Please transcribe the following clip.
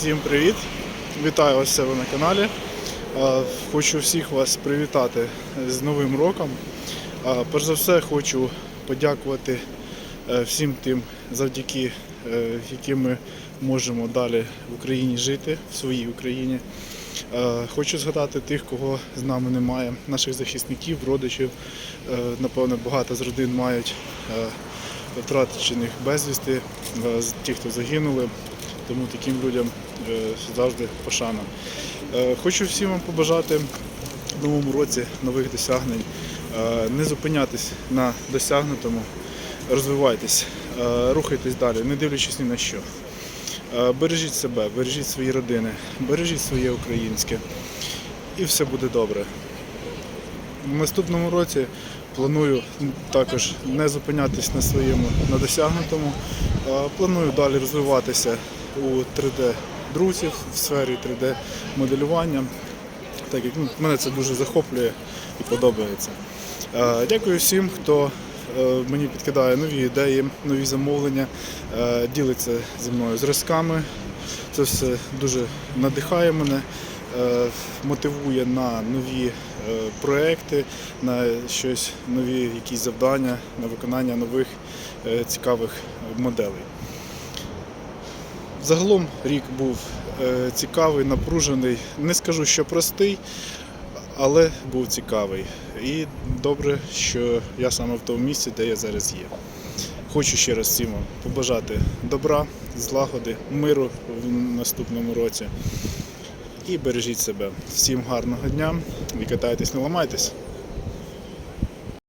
Всім привіт! Вітаю вас себе на каналі. Хочу всіх вас привітати з Новим роком. Перш за все хочу подякувати е, всім тим, завдяки е, яким ми можемо далі в Україні жити, в своїй Україні. Хочу згадати тих, кого з нами немає, наших захисників, родичів. Е, Напевно, багато з родин мають втрачених безвісти, ті, хто загинули. Тому таким людям е, завжди пошана. Е, Хочу всім вам побажати в новому році нових досягнень. Е, Не зупинятись на досягнутому, розвивайтесь, рухайтесь далі, не дивлячись ні на що. Бережіть себе, бережіть свої родини, бережіть своє українське. І все буде добре. В наступному році планую також не зупинятись на своєму на досягнутому. Планую далі розвиватися у 3D друзів в сфері 3D моделювання, так як ну, мене це дуже захоплює і подобається. Е, Дякую всім, хто е, мені підкидає нові ідеї, нові замовлення, е, ділиться зі мною зразками. Це все дуже надихає мене, е, мотивує на нові е, проекти, на щось нові якісь завдання, на виконання нових е, цікавих моделей. Загалом рік був е, цікавий, напружений. Не скажу, що простий, але був цікавий. І добре, що я саме в тому місці, де я зараз є. Хочу ще раз всім побажати добра, злагоди, миру в наступному році. І бережіть себе. Всім гарного дня і катайтесь, не ламайтесь.